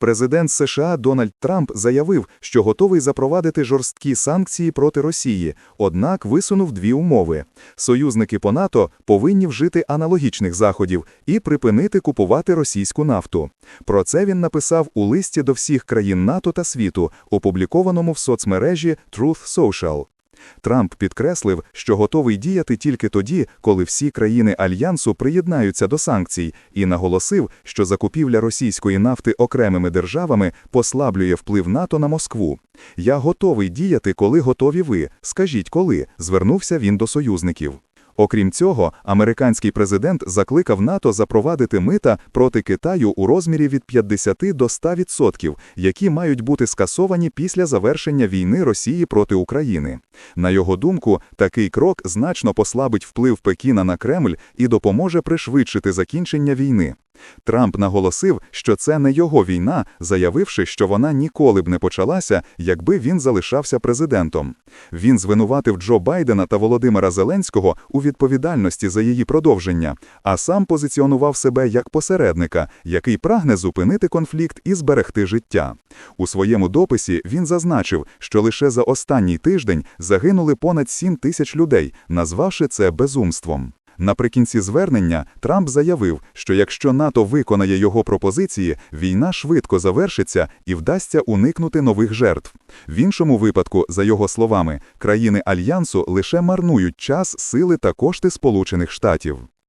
Президент США Дональд Трамп заявив, що готовий запровадити жорсткі санкції проти Росії, однак висунув дві умови. Союзники по НАТО повинні вжити аналогічних заходів і припинити купувати російську нафту. Про це він написав у листі до всіх країн НАТО та світу, опублікованому в соцмережі Truth Social. Трамп підкреслив, що готовий діяти тільки тоді, коли всі країни альянсу приєднаються до санкцій, і наголосив, що закупівля російської нафти окремими державами послаблює вплив НАТО на Москву. Я готовий діяти, коли готові ви. Скажіть, коли звернувся він до союзників. Окрім цього, американський президент закликав НАТО запровадити мита проти Китаю у розмірі від 50 до 100%, які мають бути скасовані після завершення війни Росії проти України. На його думку, такий крок значно послабить вплив Пекіна на Кремль і допоможе пришвидшити закінчення війни. Трамп наголосив, що це не його війна, заявивши, що вона ніколи б не почалася, якби він залишався президентом. Він звинуватив Джо Байдена та Володимира Зеленського у відповідальності за її продовження, а сам позиціонував себе як посередника, який прагне зупинити конфлікт і зберегти життя. У своєму дописі він зазначив, що лише за останній тиждень загинули понад 7 тисяч людей, назвавши це безумством. Наприкінці звернення Трамп заявив, що якщо НАТО виконає його пропозиції, війна швидко завершиться і вдасться уникнути нових жертв. В іншому випадку, за його словами, країни альянсу лише марнують час, сили та кошти Сполучених Штатів.